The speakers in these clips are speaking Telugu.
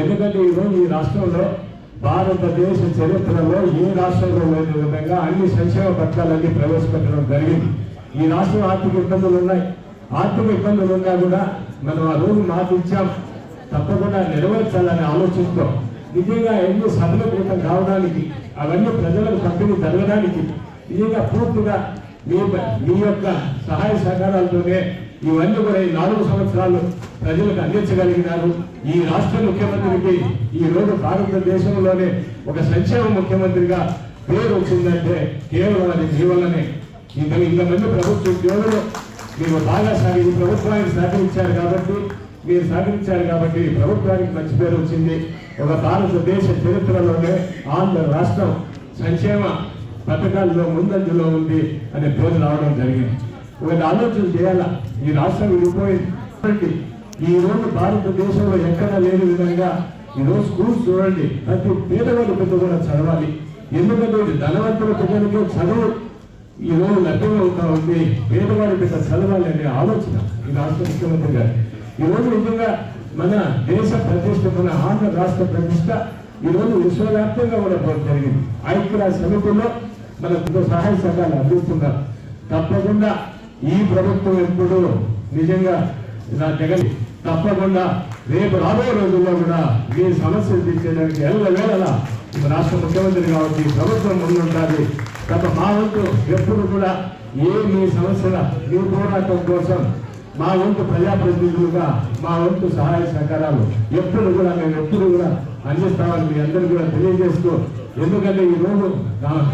ఎందుకంటే ఈరోజు ఈ రాష్ట్రంలో భారతదేశ చరిత్రలో ఏ రాష్ట్రంలో లేని విధంగా అన్ని సంక్షేమ పథకాలన్నీ ప్రవేశపెట్టడం జరిగింది. ఈ రాష్ట్రం ఆర్థిక ఇబ్బందులు ఉన్నాయి. ఆర్థిక ఇబ్బందులు ఉన్నా కూడా మనం ఆ రోజు మాట ఇచ్చాం. తప్పకుండా నెరవేర్చాలని ఆలోచిస్తాం. నిజంగా ఎన్ని సఫలీకృతం కావడానికి అవన్నీ ప్రజలకు పంపిణీ జరగడానికి నిజంగా పూర్తిగా మీ మీ యొక్క సహాయ సహకారాలతోనే ఇవన్నీ కూడా ఈ నాలుగు సంవత్సరాలు ప్రజలకు అందించగలిగినారు. ఈ రాష్ట్ర ముఖ్యమంత్రికి ఈ రోజు భారతదేశంలోనే ఒక సంక్షేమ ముఖ్యమంత్రిగా పేరు వచ్చిందంటే కేవలం అది మీ వల్లనే. ఇంత ఇంతమంది ప్రభుత్వ ఉద్యోగులు మీరు బాగా సాగి ఈ ప్రభుత్వానికి సహకరించారు కాబట్టి మీరు సహకరించారు కాబట్టి ఈ ప్రభుత్వానికి మంచి పేరు వచ్చింది. ఒక భారతదేశ చరిత్రలోనే ఆంధ్ర రాష్ట్రం సంక్షేమ పథకాల్లో ముందంజలో ఉంది అనే పేరు రావడం జరిగింది. ఒకటి ఆలోచన చేయాలా? ఈ రాష్ట్రం విడిపోయింది. ఈ రోజు భారతదేశంలో ఎక్కడ లేని విధంగా ఈ రోజు స్కూల్స్ చూడండి ప్రతి పేదవాడి పెద్ద కూడా చదవాలి. ఎందుకంటే ధనవంతుల పిల్లలకి చదువు ఈరోజు రోజు లభ్యమవుతా ఉంది. పేదవాడి బిడ్డ చదవాలి అనే ఆలోచన ఈ రాష్ట్ర ముఖ్యమంత్రి గారు. ఈరోజు నిజంగా మన దేశ ప్రతిష్ట మన ఆంధ్ర రాష్ట్ర ప్రతిష్ట ఈ రోజు విశ్వవ్యాప్తంగా కూడా జరిగింది. ఐక్యరాజ్య సమితిలో మనకు సహాయ సహకారాలు అందిస్తున్నారు. తప్పకుండా ఈ ప్రభుత్వం ఎప్పుడు నిజంగా నా జగన్ తప్పకుండా రేపు రాబోయే రోజుల్లో కూడా మీ సమస్యలు తీర్చేయడానికి ఎల్ల వేళలా రాష్ట్ర ముఖ్యమంత్రి కాబట్టి ప్రభుత్వం ముందుండాలి. తప్ప మా వంతు ఎప్పుడు కూడా ఏ మీ సమస్యల మీ పోరాటం కోసం మా వంతు ప్రజాప్రతినిధులుగా మా వంతు సహాయ సహకారాలు ఎప్పుడు కూడా మేము ఎప్పుడు కూడా అందిస్తామని మీ అందరూ కూడా తెలియజేస్తూ ఎందుకంటే ఈ రోజు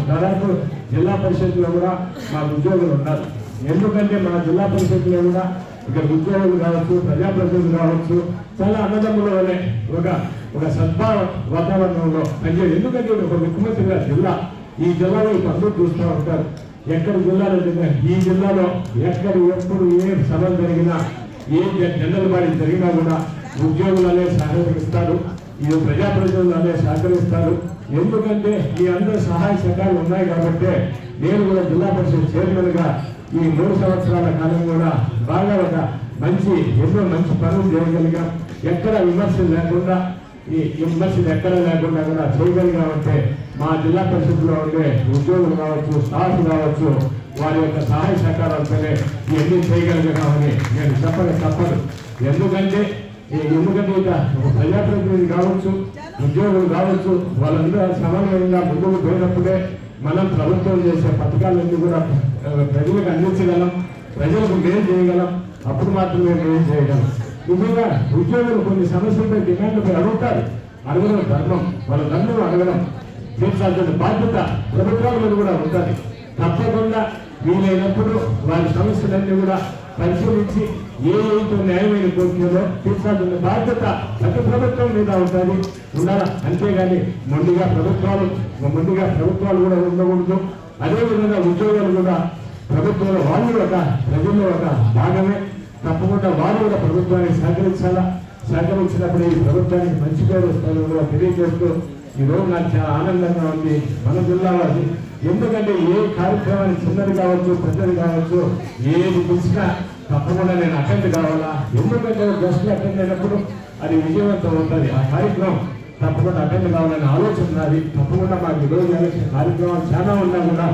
దాదాపు జిల్లా పరిషత్లో కూడా మా ఉద్యోగులు ఉన్నారు. ఎందుకంటే మన జిల్లా పరిషత్లో కూడా ఇక్కడ ఉద్యోగులు కావచ్చు ప్రజాప్రతినిధులు కావచ్చు చాలా అన్నదమ్ముల ఒక ఒక సద్భావ వాతావరణంలో పనిచేయదు ఎందుకంటే ఒక ముఖ్యమంత్రిగా జిల్లా. ఈ జిల్లాలో ఇప్పుడు అందరూ చూస్తూ ఉంటారు. ఎక్కడ జిల్లాలో జరిగినా ఈ జిల్లాలో ఎక్కడ ఎప్పుడు ఏ సభలు జరిగినా ఏ జనరల్ బాడీ జరిగినా కూడా ఉద్యోగులనే సహకరిస్తారు ఈ ప్రజాప్రతినిధులనే సహకరిస్తారు. ఎందుకంటే ఈ అందరి సహాయ సహకారాలు ఉన్నాయి కాబట్టి నేను కూడా జిల్లా పరిషత్ చైర్మన్గా ఈ మూడు సంవత్సరాల కాలం కూడా బాగా ఒక మంచి ఎన్నో మంచి పనులు చేయగలిగా. ఎక్కడ విమర్శలు లేకుండా ఈ విమర్శలు ఎక్కడ లేకుండా కూడా చేయగలిగామంటే మా జిల్లా పరిషత్లో ఉండే ఉద్యోగులు కావచ్చు స్టాఫ్ కావచ్చు వారి యొక్క సహాయ సహకారాలతోనే ఇవన్నీ చేయగలిగామని నేను చెప్పక తప్పదు. ఎందుకంటే ఈ ఎందుకంటే ఇక ప్రజాప్రతినిధి కావచ్చు ఉద్యోగులు కావచ్చు వాళ్ళందరూ సమన్వయంగా ముందుకు పోయినప్పుడే మనం ప్రభుత్వం చేసే పథకాలన్నీ కూడా ప్రజలకు అందించగలం ప్రజలకు మేలు చేయగలం అప్పుడు మాత్రమే మేలు చేయగలం. నిజంగా ఉద్యోగులు కొన్ని సమస్యలపై డిమాండ్లపై అడుగుతారు. అడగడం ధర్మం. వాళ్ళ ధర్మం అడగడం తీర్చాల్సిన బాధ్యత ప్రభుత్వాల కూడా ఉంటుంది. తప్పకుండా వీలైనప్పుడు వారి సమస్యలన్నీ కూడా పరిశీలించి ఏ ఏంటో న్యాయమైన కోర్టులో తీర్చాల్సిన బాధ్యత ప్రతి ప్రభుత్వం మీద ఉంటుంది. ఉండాలా? అంతేగాని ముందుగా ప్రభుత్వాలు ముందుగా ప్రభుత్వాలు కూడా ఉండకూడదు. అదేవిధంగా ఉద్యోగాలు కూడా ప్రభుత్వంలో వాళ్ళు ఒక ప్రజల్లో ఒక భాగమే. తప్పకుండా వారు కూడా ప్రభుత్వానికి సహకరించాలా? సహకరించినప్పుడు ఈ ప్రభుత్వానికి మంచి పేరు వస్తుందని కూడా తెలియజేస్తూ ఈ రోజు నాకు చాలా ఆనందంగా ఉంది. మన జిల్లాలో ఎందుకంటే ఏ కార్యక్రమాన్ని చిన్నది కావచ్చు పెద్దది కావచ్చు ఏది పిలిచినా తప్పకుండా నేను అటెండ్ కావాలా? ఎందుకంటే గెస్ట్లు అటెండ్ అయినప్పుడు అది విజయవంతం ఉంటుంది ఆ కార్యక్రమం తప్పకుండా అటెండ్ కావాలనే ఆలోచన ఉన్నది తప్పకుండా మాకు ఈరోజు కార్యక్రమాలు చాలా ఉన్నా కూడా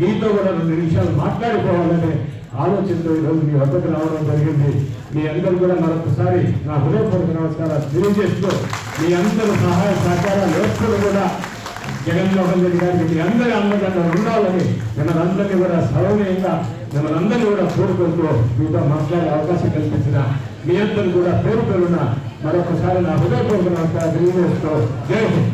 మీతో కూడా రెండు నిమిషాలు మాట్లాడుకోవాలనే ఆలోచనతో ఈరోజు మీ వద్దకు రావడం జరిగింది. మీ అందరూ కూడా మరొకసారి నా హృదయపూర్వక నమస్కారాలు తెలియజేస్తూ మీ అందరి సహాయ సహకారాలు ఎప్పుడు కూడా జగన్మోహన్ రెడ్డి గారికి మీ అందరి అందరికన్నా ఉండాలని మిమ్మల్ని కూడా సౌమ్యంగా మిమ్మల్ని కూడా కోరుకుంటూ మీతో మాట్లాడే అవకాశం కల్పించిన మీ అందరూ కూడా పేరు పేరున మరొకసారి నా హృదయపూర్వక నమస్కారం తెలియజేస్తూ జై హింద్.